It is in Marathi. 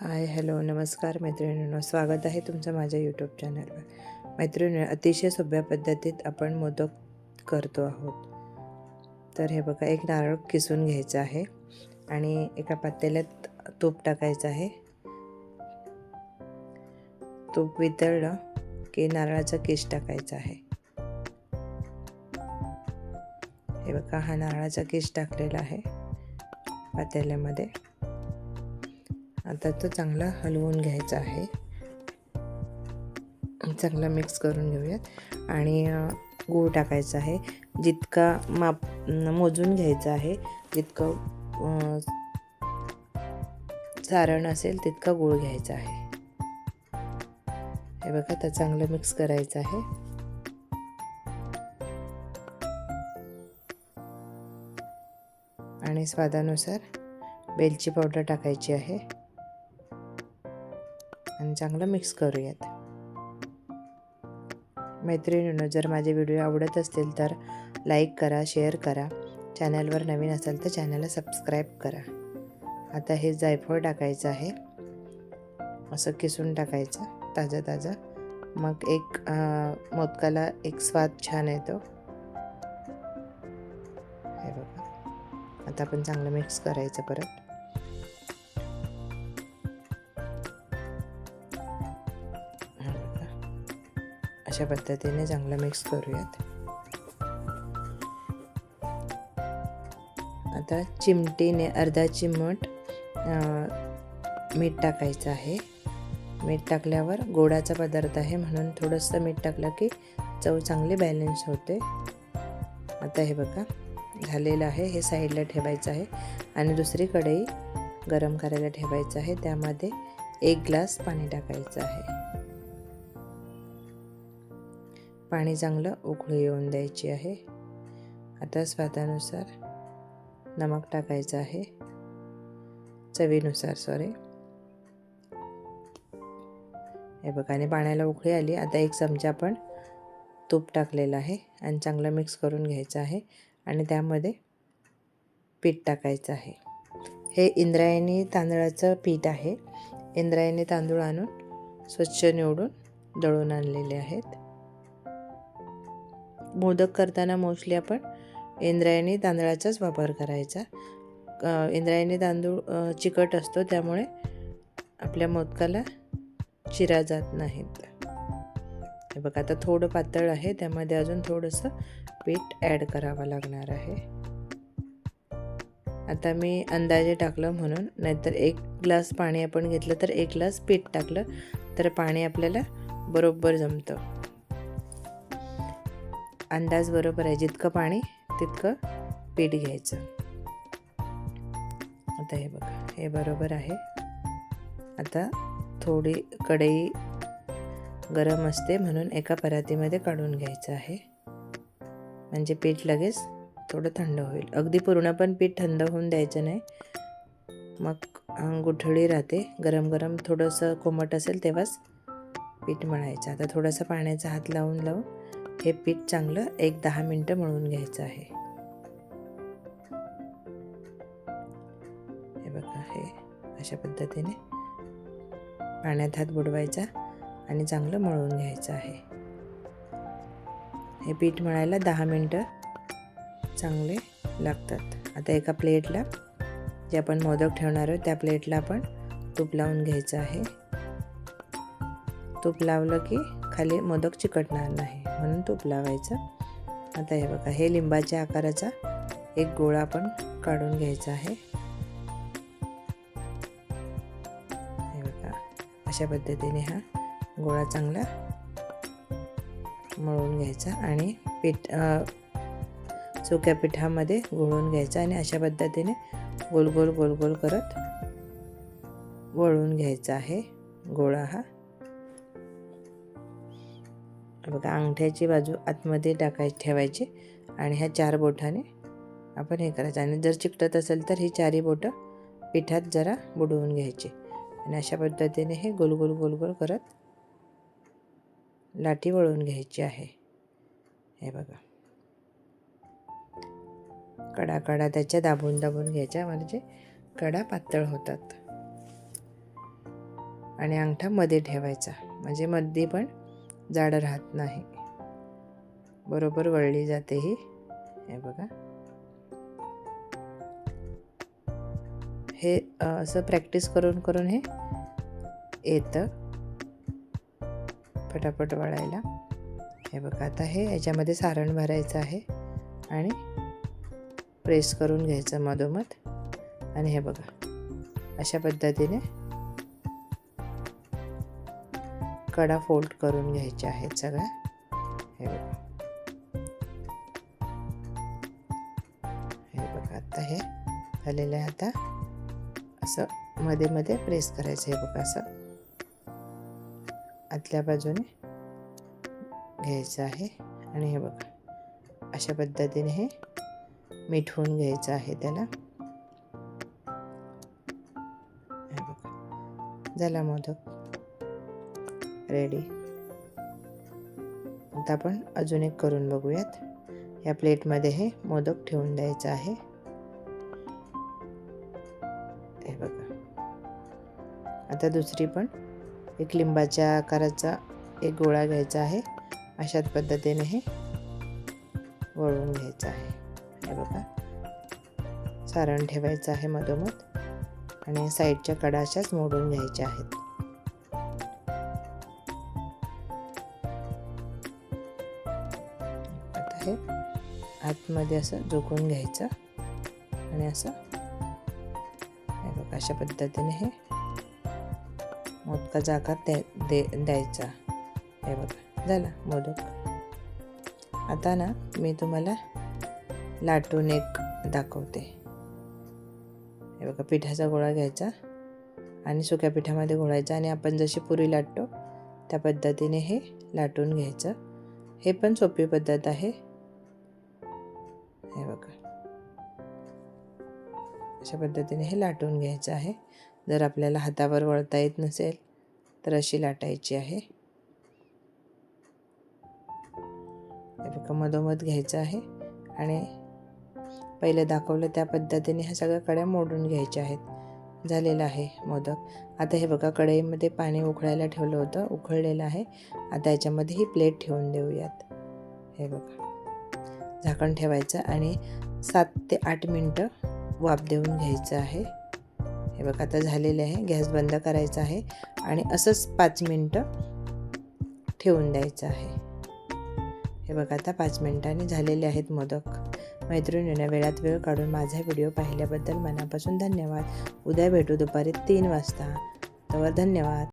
हाय हॅलो नमस्कार मैत्रिणींनो. स्वागत आहे तुमचं माझ्या यूट्यूब चॅनलवर मैत्रिणी अतिशय सोप्या पद्धतीत आपण मोदक करतो आहोत. तर हे बघा एक नारळ किसून घ्यायचं आहे आणि एका पातेल्यात तूप टाकायचं आहे. तूप वितळलं की नारळाचा केस टाकायचा आहे. हे बघा हा नारळाचा केस टाकलेला आहे पातेल्यामध्ये. आता तो चांगला हलवून घ्यायचा आहे. चांगला मिक्स करून घेऊयात. आणि गूळ टाकायचा आहे. जितका माप मोजून घ्यायचा आहे जितकं सारण असेल तितका गूळ घ्यायचा आहे. हे बघा आता चांगलं मिक्स करायचं आहे. आणि स्वादानुसार वेलची पावडर टाकायची आहे. आणि चांगलं मिक्स करूयात. मैत्रिणींनो जर माझे व्हिडिओ आवडत असतील तर लाईक करा शेअर करा. चॅनलवर नवीन असेल तर चॅनलला सबस्क्राईब करा. आता हे जायफळ टाकायचं आहे. असं किसून टाकायचं ताजं ताजं. मग एक मोदकाला एक स्वाद छान येतो. हे बघा. आता आपण चांगलं मिक्स करायचं परत. अशा पद्धतीने चांगलं मिक्स करूयात. आता चिमटीने अर्धा चिमट मीठ टाकायचं आहे. मीठ टाकल्यावर गोडाचा पदार्थ आहे म्हणून थोडंसं मीठ टाकलं की चव चांगली बॅलन्स होते. आता हे बघा झालेलं आहे हे साईडला ठेवायचं आहे. आणि दुसरी कढई गरम करायला ठेवायचं आहे. त्यामध्ये एक ग्लास पाणी टाकायचं आहे. पाणी चांगलं उकळी येऊन द्यायची आहे. आता स्वादानुसार नमक टाकायचं आहे. चवीनुसार सॉरी हे बघा आणि पाण्याला उकळी आली. आता एक चमचा आपण तूप टाकलेलं आहे आणि चांगलं मिक्स करून घ्यायचं आहे आणि त्यामध्ये पीठ टाकायचं आहे. हे इंद्रायणी तांदळाचं पीठ आहे. इंद्रायणी तांदूळ आणून स्वच्छ निवडून दळून आणलेले आहेत. मोदक करताना मोस्टली आपण इंद्रायणी तांदळाचाच वापर करायचा. इंद्रायणी तांदूळ चिकट असतो त्यामुळे आपल्या मोदकाला चिरा जात नाहीत. हे बघा आता थोडं पातळ आहे त्यामध्ये अजून थोडंसं पीठ ॲड करावं लागणार आहे. आता मी अंदाजे टाकलं म्हणून नाहीतर एक ग्लास पाणी आपण घेतलं तर एक ग्लास पीठ टाकलं तर पाणी आपल्याला बरोबर जमतं. अंदाज बरोबर आहे. जितकं पाणी तितकं पीठ घ्यायचं. आता हे बघा हे बरोबर आहे. आता थोडी कढई गरम असते म्हणून एका परातीमध्ये काढून घ्यायचं आहे. म्हणजे पीठ लगेच थोडं थंड होईल. अगदी पूर्ण पण पीठ थंड होऊन द्यायचं नाही. मग गुठळी राहते. गरम गरम थोडंसं कोमट असेल तेव्हाच पीठ मळायचं. आता थोडंसं पाण्याचा हात लावून लावून हे पीठ चांगलं एक दहा मिनटं मळून घ्यायचं आहे. हे बघा हे अशा पद्धतीने पाण्यात हात बुडवायचा आणि चांगलं मळून घ्यायचं आहे. हे पीठ मळायला दहा मिनटं चांगले लागतात. आता एका प्लेटला जे आपण मोदक ठेवणार आहोत त्या प्लेटला आपण तूप लावून घ्यायचं आहे. तूप लावलं की खाली मोदक चिकटणार नाही. म्हणून तूप लावायचं. आता हे बघा हे लिंबाच्या आकाराचा एक गोळा आपण काढून घ्यायचा आहे. हे बघा अशा पद्धतीने हा गोळा चांगला मळून घ्यायचा आणि पीठ सुक्या पिठामध्ये घोळून घ्यायचा आणि अशा पद्धतीने गोल गोल गोल गोल करत वळून घ्यायचा आहे. गोळा हा बघा अंगठ्याची बाजू आतमध्ये टाकाय ठेवायची आणि ह्या चार बोटाने आपण हे करायचं. आणि जर चिकटत असेल तर ही चारही बोटं पिठात जरा बुडवून घ्यायची. आणि अशा पद्धतीने हे गोल गोल गोल गोल करत लाठी वळवून घ्यायची आहे. हे बघा. कडा कडा त्याच्या दाबून दाबून घ्यायच्या म्हणजे कडा पातळ होतात. आणि अंगठा मध्ये ठेवायचा. म्हणजे मध्ये पण जाड राहत नाही. बरोबर वळली जाते ही. हे बघा. हे असं प्रॅक्टिस करून करून हे येतं. पटापट वळायला. हे बघा आता हे याच्यामध्ये सारण भरायचं आहे आणि प्रेस करून घ्यायचं मधोमध. आणि हे बघा अशा पद्धतीने कडा फोल्ड करून घ्यायच्या आहेत सगळ्या. हे बघा. हे बघा आता हे झालेलं आहे आता. असं मध्ये मध्ये प्रेस करायचं हे बघा असं. आतल्या बाजूने घ्यायचं आहे. आणि हे बघा अशा पद्धतीने हे मिठवून घ्यायचं आहे त्याला. हे बघा झाला मोदक. रेडी. आता आपण अजून एक करून बघूयात. या प्लेटमध्ये हे मोदक ठेवून द्यायचं आहे. हे बघा. आता दुसरी पण एक लिंबाच्या आकाराचा एक गोळा घ्यायचा आहे. अशाच पद्धतीने हे वळून घ्यायचं आहे. हे बघा. सारण ठेवायचं आहे मधोमध आणि साईडच्या कडा अशाच मोडून घ्यायच्या आहेत. इथे आतमध्ये असं झोकून घ्यायचं. आणि असं. हे बघा अशा पद्धतीने हे मोदकाचा आकार द्या दे द्यायचा. हे बघा झाला मोदक. आता ना मी तुम्हाला लाटून एक दाखवते. हे बघा पिठाचा गोळा घ्यायचा आणि सुक्या पिठामध्ये घोळायचा आणि आपण जशी पुरी लाटतो त्या पद्धतीने हे लाटून घ्यायचं. हे पण सोपी पद्धत आहे. हे बघा. अशा पद्धतीने हे लाटून घ्यायचं आहे. जर आपल्याला हातावर वळता येत नसेल तर अशी लाटायची आहे. हे बघा मधोमध घ्यायचं आहे. आणि पहिले दाखवलं त्या पद्धतीने ह्या सगळ्या कड्या मोडून घ्यायच्या आहेत. झालेलं आहे मोदक. आता हे बघा कढईमध्ये पाणी उकळायला ठेवलं होतं उकळलेलं आहे. आता याच्यामध्ये ही प्लेट ठेवून देऊयात. हे बघा. झाकण ठेवायचं आणि सात ते आठ मिनटं वाफ देऊन घ्यायचं आहे. हे बघा आता झालेले आहे. गॅस बंद करायचा आहे आणि असंच पाच मिनटं ठेवून द्यायचं आहे. हे बघा आता पाच मिनटांनी झालेले आहेत मोदक. मैत्रिणींना वेळात वेळ काढून माझा व्हिडिओ पाहिल्याबद्दल मनापासून धन्यवाद. उद्या भेटू दुपारी तीन वाजता. तर धन्यवाद.